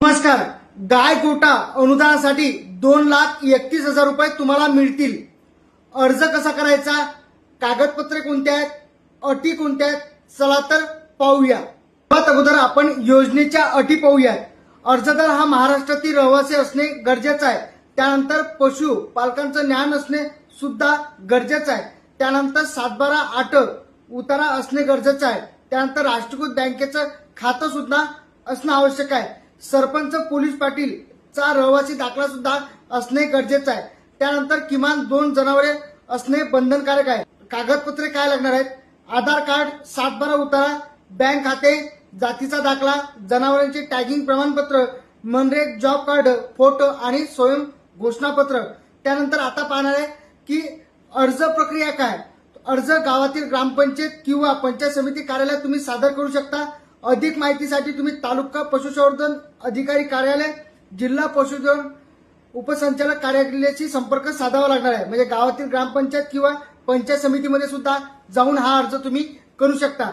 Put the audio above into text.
नमस्कार. गाय कोटा अनुदानासाठी दोन लाख एकतीस हजार रुपये तुम्हाला मिळतील. अर्ज कसा करायचा? कागदपत्रे कोणत्या आहेत? अटी कोणत्या आहेत? चला तर पाहूया. सर्वात अगोदर आपण योजनेच्या अटी पाहूया अर्जदार हा महाराष्ट्रातील रहिवासी असणे गरजेचं आहे. त्यानंतर पशु पालकांचं ज्ञान असणे सुद्धा गरजेचं आहे. त्यानंतर सातबारा आठ उतारा असणे गरजेचं आहे. त्यानंतर राष्ट्रीयकृत बँकेचं खातं सुद्धा असणं आवश्यक आहे. सरपंच पोलीस पाटील चा रहिवासी दाखला सुद्धा असणे गरजेचं आहे. त्यानंतर किमान दोन जनावरे असणे बंधनकारक आहे. कागदपत्रे काय लागणार आहेत? आधार कार्ड सातबारा उतारा बँक खाते जातीचा दाखला जनावरांचे टॅगिंग प्रमाणपत्र मनरेग जॉब कार्ड फोटो आणि स्वयं घोषणापत्र. त्यानंतर आता पाहणार आहे की अर्ज प्रक्रिया काय? अर्ज गावातील ग्रामपंचायत किंवा पंचायत समिती कार्यालयात तुम्ही सादर करू शकता. अधिक माहितीसाठी तुम्ही तालुका पशुसंवर्धन अधिकारी कार्यालय जिल्हा पशुधन उपसंचालक कार्यालयाशी संपर्क साधावा लागणार आहे. म्हणजे गावातील ग्रामपंचायत किंवा पंचायत समितीमध्ये सुद्धा जाऊन हा अर्ज तुम्ही करू शकता.